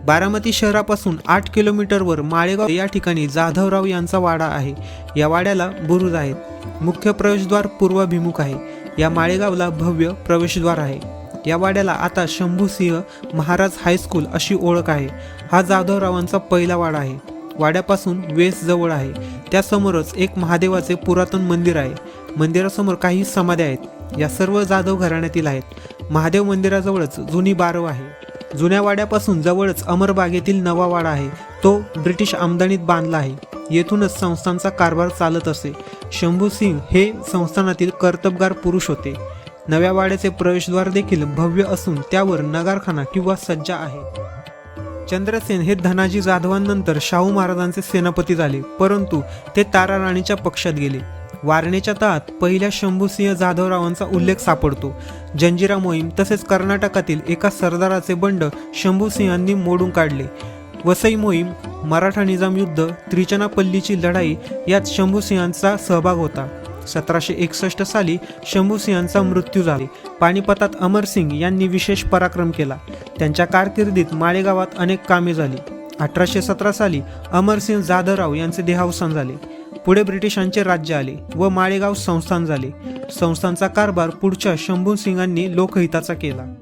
बारामती शहरापासून आठ किलोमीटरवर माळेगाव या ठिकाणी जाधवराव यांचा वाडा आहे. या वाड्याला बुरुज आहेत. मुख्य प्रवेशद्वार पूर्वाभिमुख आहे. या माळेगावला भव्य प्रवेशद्वार आहे. या वाड्याला आता शंभूसिंह महाराज हायस्कूल अशी ओळख आहे. हा जाधवरावांचा पहिला वाडा आहे. वाड्यापासून वेस जवळ आहे. त्यासमोरच एक महादेवाचे पुरातन मंदिर आहे. मंदिरासमोर काही समाध्या आहेत. या सर्व जाधव घराण्यातील आहेत. महादेव मंदिराजवळच जुनी बारव आहे. जुन्या वाड्यापासून जवळच अमरबाग येथील नवा वाडा आहे. तो ब्रिटिश आमदानीत बांधला आहे. येथूनच संस्थांचा कारभार चालत असे. शंभू सिंग हे संस्थानातील कर्तबगार पुरुष होते. नव्या वाड्याचे प्रवेशद्वार देखील भव्य असून त्यावर नगारखाना किंवा सज्जा आहे. चंद्रसेन हे धनाजी जाधवांनंतर शाहू महाराजांचे सेनापती झाले परंतु ते तारा राणीच्या पक्षात गेले. वारणेच्या तळात पहिल्या शंभूसिंह जाधवरावांचा उल्लेख सापडतो. जंजिरा मोहीम तसेच कर्नाटकातील एका सरदाराचे बंड शंभूसिंहांनी मोडून काढले. वसई मोहीम मराठा निजाम युद्ध त्रिचनापल्लीची लढाई यात शंभूसिंहांचा सहभाग होता. सतराशे एकसष्ट साली शंभूसिंहांचा मृत्यू झाले. पानिपतात अमरसिंग यांनी विशेष पराक्रम केला. त्यांच्या कारकिर्दीत माळेगावात अनेक कामे झाली. अठराशे सतरा साली अमरसिंह जाधवराव यांचे देहावसान झाले. पुढे ब्रिटिशांचे राज्य आले व माळेगाव संस्थान झाले. संस्थांचा कारभार पुढच्या शंभू सिंगांनी लोकहिताचा केला.